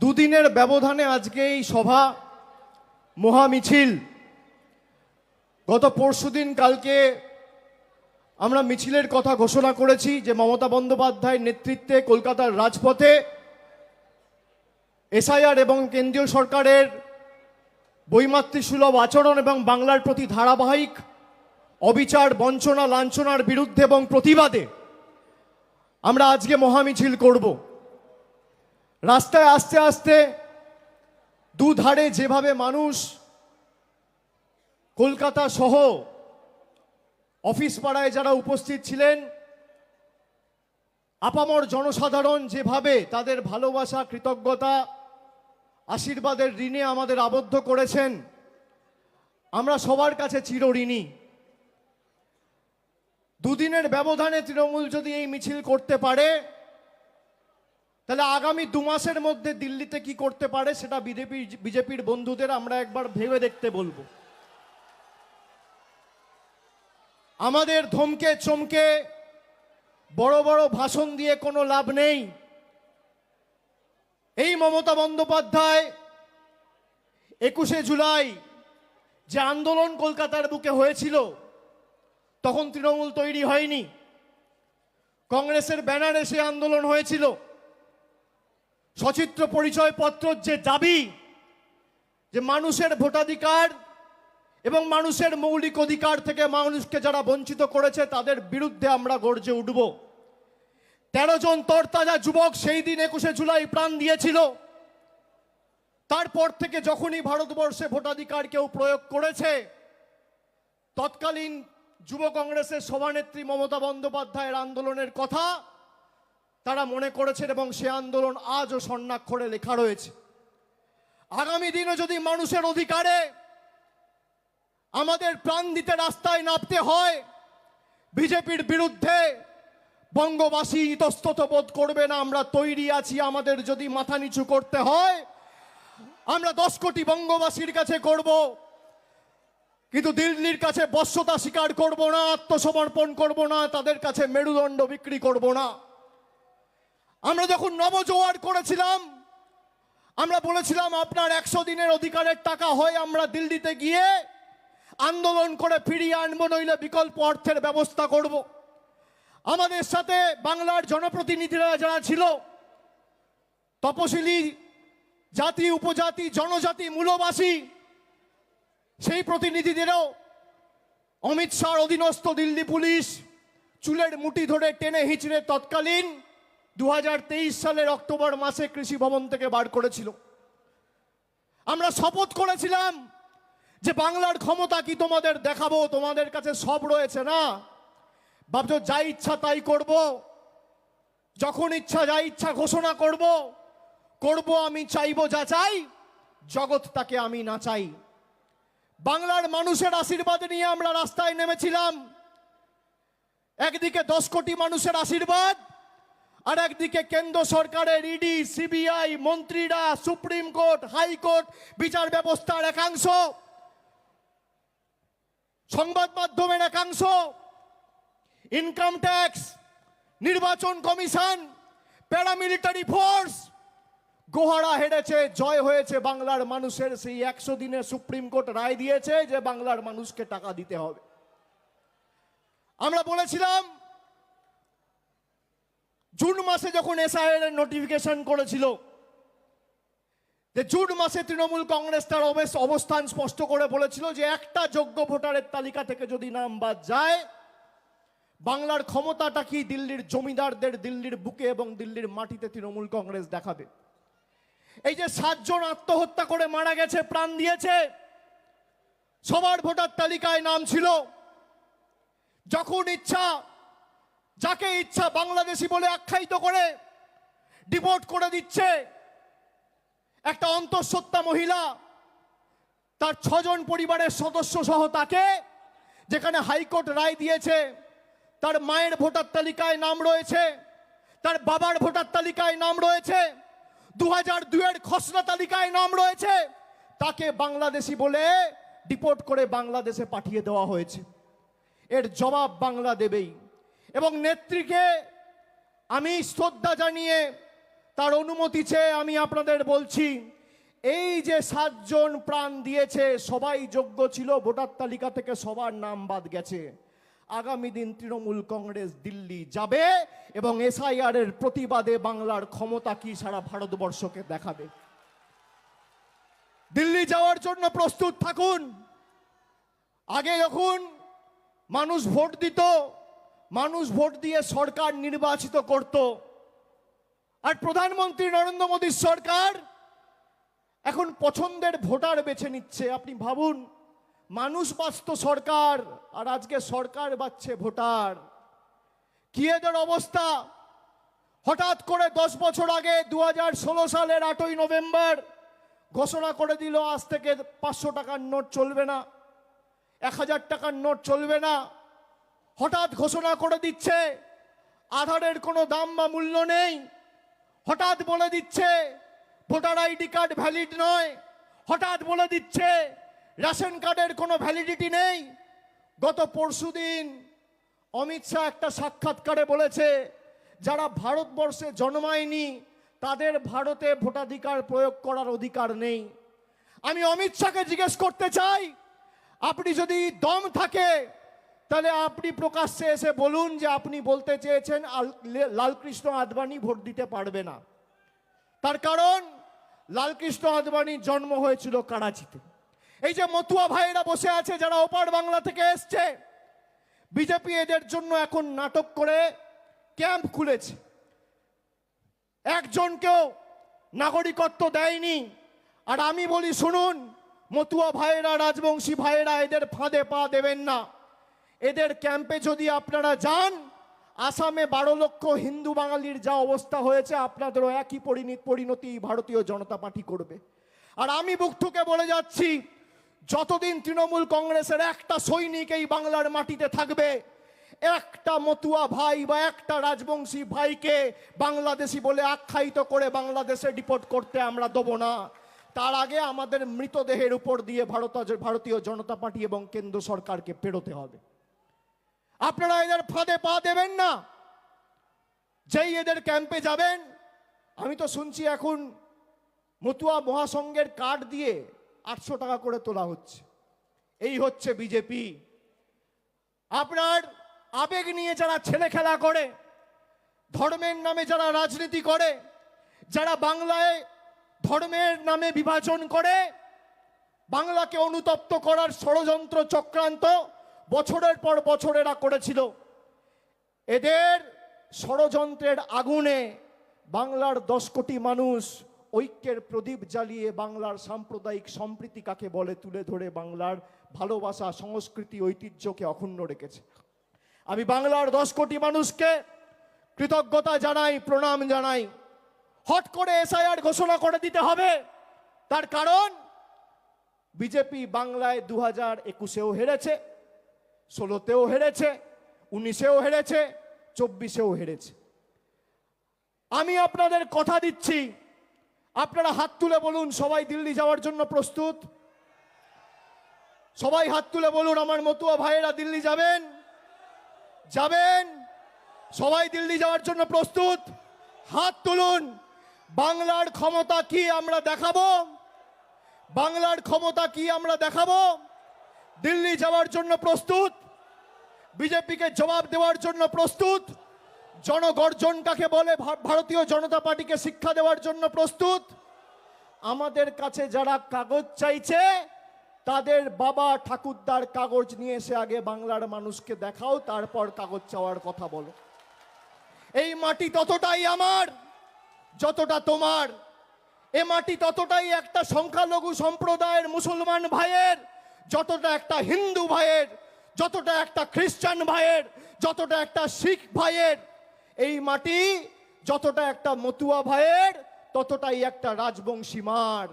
দুদিনের ব্যবধানে আজকে এই সভা, মহামিছিল। গত পরশুদিন কালকে আমরা মিছিলের কথা ঘোষণা করেছি যে মমতা বন্দ্যোপাধ্যায়ের নেতৃত্বে কলকাতার রাজপথে এসআইআর এবং কেন্দ্রীয় সরকারের বৈমাতৃসুলভ আচরণ এবং বাংলার প্রতি ধারাবাহিক অবিচার, বঞ্চনা, লাঞ্ছনার বিরুদ্ধে এবং প্রতিবাদে আমরা আজকে মহামিছিল করব। রাস্তায় আস্তে আস্তে দুধারে যেভাবে মানুষ কলকাতা সহ অফিস পাড়ায় যারা উপস্থিত ছিলেন, আপামর জনসাধারণ যেভাবে তাদের ভালোবাসা, কৃতজ্ঞতা, আশীর্বাদের ঋণে আমাদের আবদ্ধ করেছেন, আমরা সবার কাছে চিরঋণী দুদিনের ব্যবধানে তৃণমূল যদি এই মিছিল করতে পারে তাহলে আগামী দু মাসের মধ্যে দিল্লিতে কি করতে পারে সেটা বিজেপি, বিজেপির বন্ধুদের আমরা একবার ভেবে দেখতে বলব। আমাদের ধমকে চমকে বড় বড় ভাষণ দিয়ে কোনো লাভ নেই। এই মমতা বন্দ্যোপাধ্যায় একুশে জুলাই যে আন্দোলন কলকাতার বুকে হয়েছিল, তখন তৃণমূল তৈরি হয়নি। কংগ্রেসের ব্যানারে সে আন্দোলন হয়েছিল। সচিত্র পরিচয় পত্র যে দাবি, যে মানুষের ভোটাধিকার এবং মানুষের মৌলিক অধিকার থেকে মানুষকে যারা বঞ্চিত করেছে, তাদের বিরুদ্ধে আমরা গর্জে উঠব। তেরো জন তরতাজা যুবক সেই দিন একুশে জুলাই প্রাণ দিয়েছিল। তারপর থেকে যখনই ভারতবর্ষে ভোটাধিকার কেউ প্রয়োগ করেছে, তৎকালীন যুব কংগ্রেসের সভানেত্রী মমতা বন্দ্যোপাধ্যায়ের আন্দোলনের কথা তারা মনে করেছেন এবং সে আন্দোলন আজও স্বর্ণাক্ষরে লেখা রয়েছে। আগামী দিনে যদি মানুষের অধিকারে আমাদের প্রাণ দিতে রাস্তায় নামতে হয়, বিজেপির বিরুদ্ধে বঙ্গবাসী ইতস্তত বোধ করবে না, আমরা তৈরি আছি, আমাদের যদি মাথা নিচু করতে হয়, আমরা দশ কোটি বঙ্গবাসীর কাছে করব, কিন্তু দিল্লির কাছে বশ্যতা স্বীকার করব না, আত্মসমর্পণ করব না, তাদের কাছে মেরুদণ্ড বিক্রি করব না। আমরা যখন নবজোয়ার করেছিলাম, আমরা বলেছিলাম, আপনার একশো দিনের অধিকারের টাকা হয়, আমরা দিল্লিতে গিয়ে আন্দোলন করে ফিরিয়ে আনব, নইলে বিকল্প অর্থের ব্যবস্থা করব। আমাদের সাথে বাংলার জনপ্রতিনিধিরা যারা ছিল, তপশিলি জাতি, উপজাতি, জনজাতি, মূলবাসী, সেই প্রতিনিধিদেরও অমিত শাহর অধীনস্থ দিল্লি পুলিশ চুলের মুঠি ধরে টেনে হিঁচড়ে তৎকালীন দু হাজার তেইশ সালের অক্টোবর মাসে কৃষি ভবন থেকে বার করেছিল। আমরা শপথ করেছিলাম যে বাংলার ক্ষমতা কি তোমাদের দেখাবো, তোমাদের কাছে সব রয়েছে না? ভাবছ, যা ইচ্ছা তাই করব। যখন ইচ্ছা, যা ইচ্ছা ঘোষণা করব করব আমি, চাইব যা চাই, জগৎ তাকে আমি না চাই। বাংলার মানুষের আশীর্বাদ নিয়ে আমরা রাস্তায় নেমেছিলাম। একদিকে দশ কোটি মানুষের আশীর্বাদ আর একদিকে কেন্দ্র সরকারের ইডি, সিবিআই, মন্ত্রীরা সুপ্রিম কোর্ট, হাইকোর্ট, বিচার ব্যবস্থার একাংশ, সংবাদ মাধ্যমের একাংশ ইনকাম ট্যাক্স নির্বাচন কমিশন প্যারামিলিটারি ফোর্স গোহারা হেরেছে, জয় হয়েছে বাংলার মানুষের। সেই একশো দিনে সুপ্রিম কোর্ট রায় দিয়েছে যে বাংলার মানুষকে টাকা দিতে হবে। আমরা বলেছিলাম জুন মাসে যখন এসআইআর এর নোটিফিকেশন করেছিল, যে জুন মাসে তৃণমূল কংগ্রেস তার অবস্থান স্পষ্ট করে বলেছিল যে একটা যোগ্য ভোটারের তালিকা থেকে যদি নাম বাদ যায়, বাংলার ক্ষমতাটা কি দিল্লির জমিদারদের দিল্লির বুকে এবং দিল্লির মাটিতে তৃণমূল কংগ্রেস দেখাবে? এই যে সাতজন আত্মহত্যা করে মারা গেছে, প্রাণ দিয়েছে, সবার ভোটার তালিকায় নাম ছিল, যখন ইচ্ছা যাকে ইচ্ছা বাংলাদেশি বলে আখ্যায়িত করে, ডিপোর্ট করে দিচ্ছে। একটা অন্তঃসত্ত্বা মহিলা, তার ছজন পরিবারের সদস্য সহ তাকে, যেখানে হাইকোর্ট রায় দিয়েছে, তার মায়ের ভোটার তালিকায় নাম রয়েছে, তার বাবার ভোটার তালিকায় নাম রয়েছে দু হাজার দুয়ের খসড়া তালিকায় নাম রয়েছে, তাকে বাংলাদেশি বলে ডিপোর্ট করে বাংলাদেশে পাঠিয়ে দেওয়া হয়েছে। এর জবাব বাংলা দেবেই। এবং নেত্রীকে আমি শ্রদ্ধা জানিয়ে তার অনুমতি চেয়ে আমি আপনাদের বলছি, এই যে সাতজন প্রাণ দিয়েছে, সবাই যোগ্য ছিল, ভোটার তালিকা থেকে সবার নাম বাদ গেছে। আগামী দিন তৃণমূল কংগ্রেস দিল্লি যাবে এবং এসআইআর এর প্রতিবাদে বাংলার ক্ষমতা কি সারা ভারতবর্ষকে দেখাবে। দিল্লি যাওয়ার জন্য প্রস্তুত থাকুন। আগে যখন মানুষ ভোট দিত মানুষ ভোট দিয়ে সরকার নির্বাচিত করত। আর প্রধানমন্ত্রী নরেন্দ্র মোদীর সরকার এখন পছন্দের ভোটার বেছে নিচ্ছে। আপনি ভাবুন, মানুষ বাঁচত সরকার, আর আজকে সরকার বাচ্ছে ভোটার। কি এদের অবস্থা? হঠাৎ করে দশ বছর আগে দু হাজার ষোলো সালের আটই নভেম্বর ঘোষণা করে দিল, আজ থেকে পাঁচশো টাকার নোট চলবে না, এক হাজার টাকার নোট চলবে না। হঠাৎ ঘোষণা করে দিচ্ছে, আধারের কোনো দাম বা মূল্য নেই। হঠাৎ বলে দিচ্ছে, ভোটার আইডি কার্ড ভ্যালিড নয়। হঠাৎ বলে দিচ্ছে, রেশন কার্ডের কোনো ভ্যালিডিটি নেই। গত পরশুদিন অমিত শাহ একটা সাক্ষাৎকারে বলেছে, যারা ভারতবর্ষে জন্মায়নি, তাদের ভারতে ভোটাধিকার প্রয়োগ করার অধিকার নেই। আমি অমিত শাহকে জিজ্ঞেস করতে চাই, আপনি যদি দম থাকে তাহলে আপনি প্রকাশ্যে এসে বলুন যে আপনি বলতে চেয়েছেন লালকৃষ্ণ আদবানি ভোট দিতে পারবে না। তার কারণ, লালকৃষ্ণ আদবানির জন্ম হয়েছিল করাচিতে। এই যে মতুয়া ভাইয়েরা বসে আছে, যারা ওপার বাংলা থেকে এসছে, বিজেপি এদের জন্য এখন নাটক করে ক্যাম্প খুলেছে। একজনকেও নাগরিকত্ব দেয়নি। আর আমি বলি, শুনুন, মতুয়া ভাইয়েরা, রাজবংশী ভাইয়েরা এদের ফাঁদে পা দেবেন না। এদের ক্যাম্পে যদি আপনারা যান, আসামে বারো লক্ষ হিন্দু বাঙালির যা অবস্থা হয়েছে, আপনাদেরও একই পরিণতি পরিণতি ভারতীয় জনতা পার্টি করবে। আর আমি বুকঠুকে বলে যাচ্ছি, যতদিন তৃণমূল কংগ্রেসের একটা সৈনিক এই বাংলার মাটিতে থাকবে, একটা মতুয়া ভাই বা একটা রাজবংশী ভাইকে বাংলাদেশি বলে আখ্যায়িত করে বাংলাদেশে ডিপোর্ট করতে আমরা দেবো না। তার আগে আমাদের মৃতদেহের উপর দিয়ে ভারত, ভারতীয় জনতা পার্টি এবং কেন্দ্র সরকারকে পেরোতে হবে। আপনারা এদের ফাঁদে পা দেবেন না। যেই এদের ক্যাম্পে যাবেন, আমি তো শুনছি এখন মতুয়া মহাসংঘের কার্ড দিয়ে আটশো টাকা করে তোলা হচ্ছে। এই হচ্ছে বিজেপি। আপনার আবেগ নিয়ে যারা ছেলে খেলা করে, ধর্মের নামে যারা রাজনীতি করে, যারা বাংলায় ধর্মের নামে বিভাজন করে, বাংলাকে অনুতপ্ত করার ষড়যন্ত্র চক্রান্ত বছরের পর বছর এরা করেছিল। এদের ষড়যন্ত্রের আগুনে বাংলার দশ কোটি মানুষ ঐক্যের প্রদীপ জ্বালিয়ে বাংলার সাম্প্রদায়িক সম্প্রীতি কাকে বলে তুলে ধরে বাংলার ভালোবাসা, সংস্কৃতি, ঐতিহ্যকে অক্ষুণ্ণ রেখেছে। আমি বাংলার দশ কোটি মানুষকে কৃতজ্ঞতা জানাই, প্রণাম জানাই। হট করে এসআইআর ঘোষণা করে দিতে হবে। তার কারণ, বিজেপি বাংলায় দু হাজার একুশেও হেরেছে। ষোলোতেও হেরেছে, উনিশেও হেরেছে, চব্বিশেও হেরেছে। আমি আপনাদের কথা দিচ্ছি। আপনারা হাত তুলে বলুন, সবাই দিল্লি যাওয়ার জন্য প্রস্তুত? সবাই হাত তুলে বলুন, আমার মতুয়া ভাইয়েরা দিল্লি যাবেন? যাবেন? সবাই দিল্লি যাওয়ার জন্য প্রস্তুত? হাত তুলুন। বাংলার ক্ষমতা কি আমরা দেখাবো? বাংলার ক্ষমতা কি আমরা দেখাবো? দিল্লি যাওয়ার জন্য প্রস্তুত, বিজেপিকে জবাব দেওয়ার জন্য প্রস্তুত জনগর্জন কাকে বলে ভারতীয় জনতা পার্টিকে শিক্ষা দেওয়ার জন্য প্রস্তুত। আমাদের কাছে যারা কাগজ চাইছে, তাদের বাবা ঠাকুরদার কাগজ নিয়ে এসে আগে বাংলার মানুষকে দেখাও, তারপর কাগজ চাওয়ার কথা বলো। এই মাটি ততটাই আমার, যতটা তোমার। এ মাটি ততটাই একটা সংখ্যালঘু সম্প্রদায়ের মুসলমান ভাইয়ের যতটা একটা হিন্দু ভাইয়ের, যতটা একটা খ্রিস্টান ভাইয়ের, যতটা একটা শিখ ভাইয়ের, এই মাটি যতটা একটা মতুয়া ভাইয়ের, ততটাই একটা রাজবংশী মার।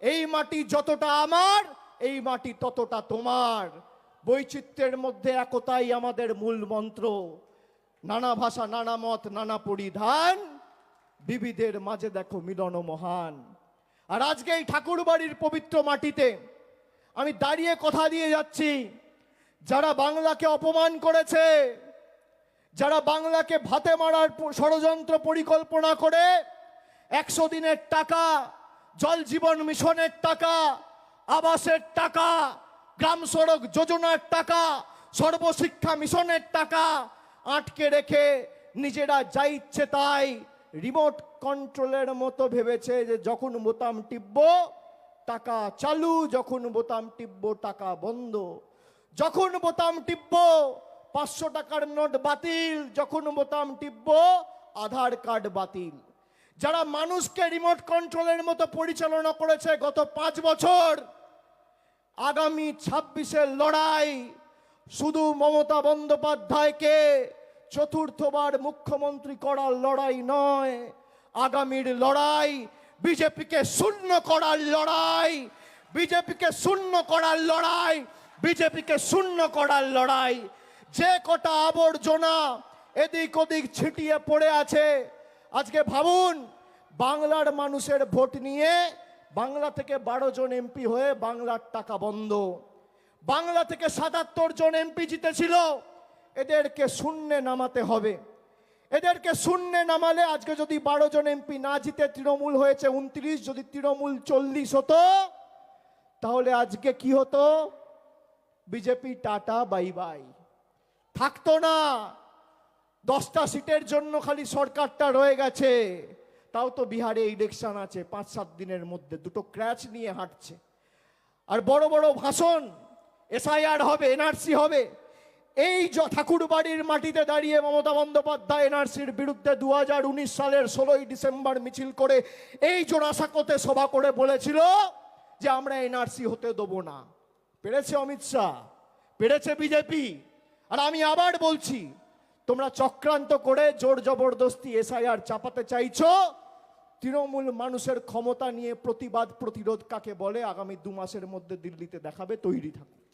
এই মাটি যতটা আমার, এই মাটি ততটা তোমার। বৈচিত্র্যের মধ্যে একতাই আমাদের মূল মন্ত্র। নানা ভাষা, নানা মত, নানা পরিধান বিবিধের মাঝে দেখো মিলন মহান। আর আজকে এই ঠাকুর বাড়ির পবিত্র মাটিতে আমি দাঁড়িয়ে কথা দিয়ে যাচ্ছি। যারা বাংলাকে অপমান করেছে, যারা বাংলাকে ভাতে মারার ষড়যন্ত্র পরিকল্পনা করে, একশো দিনের টাকা, জল জীবন মিশনের টাকা, আবাসের টাকা, গ্রাম সড়ক যোজনার টাকা, সর্বশিক্ষা মিশনের টাকা আটকে রেখে নিজেরা যা ইচ্ছে তাই রিমোট কন্ট্রোলের মতো ভেবেছে যে যখন বোতাম টিপব টাকা চালু, যখন বোতাম টিপব, টাকা বন্ধ। যখন বোতাম টিপব, পাঁচশো টাকার নোট বাতিল। যখন বোতাম টিপব, আধার কার্ড বাতিল। যারা মানুষকে রিমোট কন্ট্রোলের মতো পরিচালনা করেছে গত পাঁচ বছর, আগামী ছাব্বিশের লড়াই শুধু মমতা বন্দ্যোপাধ্যায়কে চতুর্থবার মুখ্যমন্ত্রী করার লড়াই নয়, আগামীর লড়াই বিজেপিকে শূন্য করার লড়াই, বিজেপিকে শূন্য করার লড়াই, বিজেপিকে শূন্য করার লড়াই। যে কটা আবর্জনা এদিক ওদিক ছিটিয়ে পড়ে আছে, আজকে ভাবুন, বাংলার মানুষের ভোট নিয়ে বাংলা থেকে বারো জন এমপি হয়ে বাংলার টাকা বন্ধ। বাংলা থেকে সাতাত্তর জন এমপি জিতেছিল, এদেরকে শূন্যে নামাতে হবে। এদেরকে শূন্যে নামালে আজকে যদি বারো জন এমপি না জিতে তৃণমূল হয়েছে উনত্রিশ, যদি তৃণমূল চল্লিশ হতো, তাহলে আজকে কি হতো? BJP tata, bye bye. থাকতো না। দশটা সিটের জন্য খালি সরকারটা রয়ে গেছে। তাও তো বিহারে ইলেকশন আছে, পাঁচ সাত দিনের মধ্যে দুটো ক্র্যাচ নিয়ে হাঁটছে। আর বড় বড় ভাষণ এসআইআর হবে এনআরসি হবে। এই জ- ঠাকুরবাড়ির মাটিতে দাঁড়িয়ে মমতা বন্দ্যোপাধ্যায় এনআরসির বিরুদ্ধে দুহাজার উনিশ সালের ষোলোই ডিসেম্বর মিছিল করে এই জোড়াসাঁকোতে সভা করে বলেছিল যে আমরা এনআরসি হতে দেবো না। পেরেছে অমিত শাহ? পেরেছে বিজেপি? আর আমি আবার বলছি, তোমরা চক্রান্ত করে জোর জবরদস্তি এসআইআর চাপাতে চাইছো? তৃণমূল মানুষের ক্ষমতা নিয়ে প্রতিবাদ প্রতিরোধ কাকে বলে? আগামী দু মাসের মধ্যে দিল্লিতে দেখাবে, তৈরি থাকুন